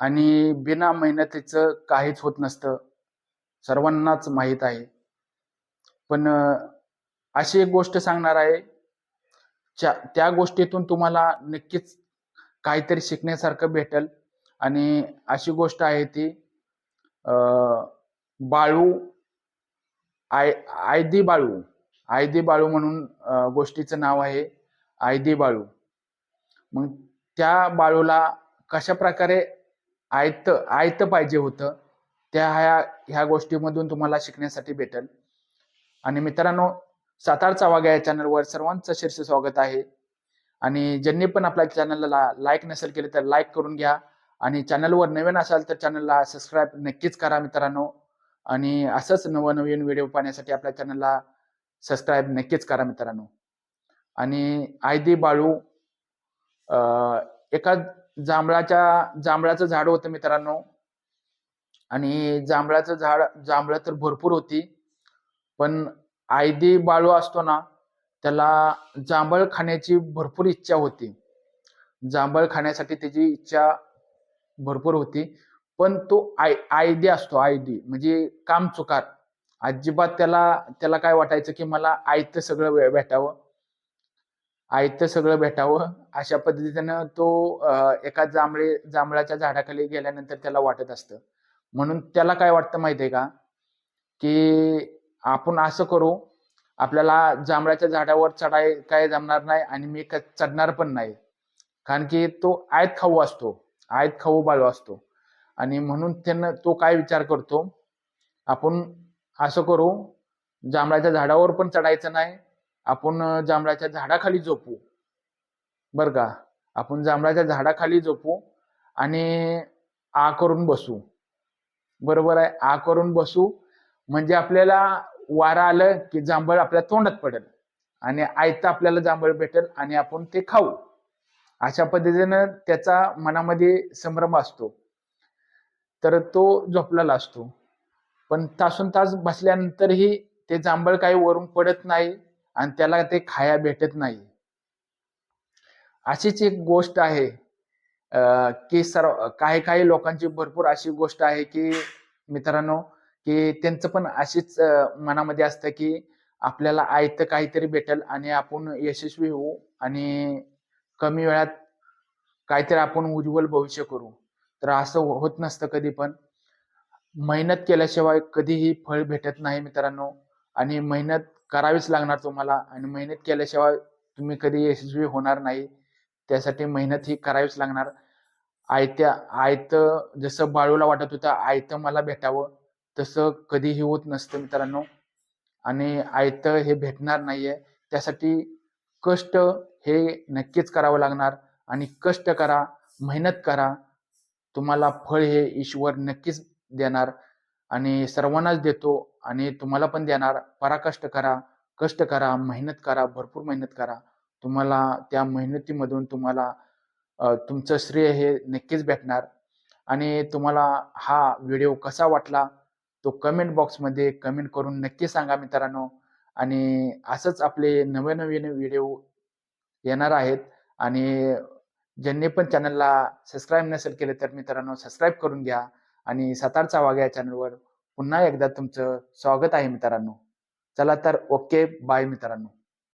आणि बिना मेहनतीचं काहीच होत नसतं. सर्वांनाच माहीत आहे. पण अशी एक गोष्ट सांगणार आहे त्या त्या गोष्टीतून तुम्हाला नक्कीच काहीतरी शिकण्यासारखं भेटेल. आणि अशी गोष्ट आहे ती बाळू आय आयदी बाळू आयदी बाळू म्हणून गोष्टीचं नाव आहे आयदी बाळू. मग त्या बाळूला कशा प्रकारे आयत आयत पाहिजे होतं. त्या ह्या ह्या गोष्टीमधून तुम्हाला शिकण्यासाठी भेटेल. आणि मित्रांनो सातारचा वाघा या चॅनलवर सर्वांचं शीर्ष स्वागत आहे. आणि ज्यांनी पण आपल्या चॅनलला लाईक नसेल केले तर लाईक करून घ्या. आणि चॅनलवर नवीन असाल तर चॅनलला सबस्क्राईब नक्कीच करा मित्रांनो. आणि असंच नवनवीन व्हिडिओ पाहण्यासाठी आपल्या चॅनलला सबस्क्राईब नक्कीच करा मित्रांनो. आणि आयदी बाळू एका जांभळाच्या जांभळाचं झाड होतं मित्रांनो. आणि जांभळाचं झाड जांभळं तर भरपूर होती. पण आयदी बाळू असतो ना त्याला जांभळ खाण्याची भरपूर इच्छा होती. जांभळ खाण्यासाठी त्याची इच्छा भरपूर होती. पण तो आय आयदी असतो आयदी म्हणजे काम चुकार अजिबात त्याला त्याला काय वाटायचं की मला आयतं सगळं भेटावं. आयतं सगळं भेटावं अशा पद्धतीनं तो एका जांभळे जांभळाच्या झाडाखाली गेल्यानंतर त्याला वाटत असतं. म्हणून त्याला काय वाटतं माहितीये का? की आपण असं करू आपल्याला जांभळाच्या झाडावर चढाय काय जमणार नाही आणि मी क- चढणार पण नाही. कारण की तो आयत खाऊ असतो आयत खाऊ बाळू असतो. आणि म्हणून त्यानं तो काय विचार करतो? आपण असं करू जांभळाच्या झाडावर पण चढायचं नाही आपण जांभळाच्या झाडाखाली झोपू. बर का? आपण जांभळाच्या झाडाखाली झोपू आणि आ करून बसू. बरोबर आहे? आ करून बसू म्हणजे आपल्याला वारा आलं की जांभळ आपल्या तोंडात पडेल आणि आयतं आपल्याला जांभळ भेटेल आणि आपण ते खाऊ. अशा पद्धतीनं त्याचा मनामध्ये संभ्रम असतो. तर तो झोपलेला असतो. पण तासून तास बसल्यानंतरही ते जांभळ काही वरून पडत नाही. आणि त्याला ते खाया भेटत नाही. अशीच एक गोष्ट आहे. की सर्व काही काही लोकांची भरपूर अशी गोष्ट आहे की मित्रांनो की त्यांचं पण अशीच मनामध्ये असतं की आपल्याला आयतं काहीतरी भेटेल आणि आपण यशस्वी होऊ आणि कमी वेळात काहीतरी आपण उज्ज्वल भविष्य करू. तर असं हो, होत नसतं कधी पण. मेहनत केल्याशिवाय कधीही फळ भेटत नाही मित्रांनो. आणि मेहनत करावीच लागणार तुम्हाला आणि मेहनत केल्याशिवाय तुम्ही कधी यशस्वी होणार नाही. त्यासाठी मेहनत ही करावीच लागणार. आयत्या आयतं जसं बाळूला वाटत होतं आयतं मला भेटावं तसं कधीही होत नसतं मित्रांनो. आणि आयतं हे भेटणार नाहीये. त्यासाठी कष्ट हे नक्कीच करावं लागणार आणि कष्ट करा मेहनत करा. तुम्हाला फळ हे ईश्वर नक्कीच देणार आणि सर्वांनाच देतो. आणि तुम्हाला पण देणार. पराकष्ट करा कष्ट करा मेहनत करा भरपूर मेहनत करा. तुम्हाला त्या मेहनतीमधून तुम्हाला तुमचं श्रेय हे नक्कीच भेटणार. आणि तुम्हाला हा व्हिडिओ कसा वाटला तो कमेंट बॉक्समध्ये कमेंट करून नक्की सांगा मित्रांनो. आणि असंच आपले नवे नवीन व्हिडिओ येणार आहेत. आणि ज्यांनी पण चॅनलला सबस्क्राईब नसेल केले तर मित्रांनो सबस्क्राईब करून घ्या. आणि सातारचा वाघ या चॅनलवर पुन्हा एकदा तुमचं स्वागत आहे मित्रांनो. चला तर ओके बाय मित्रांनो.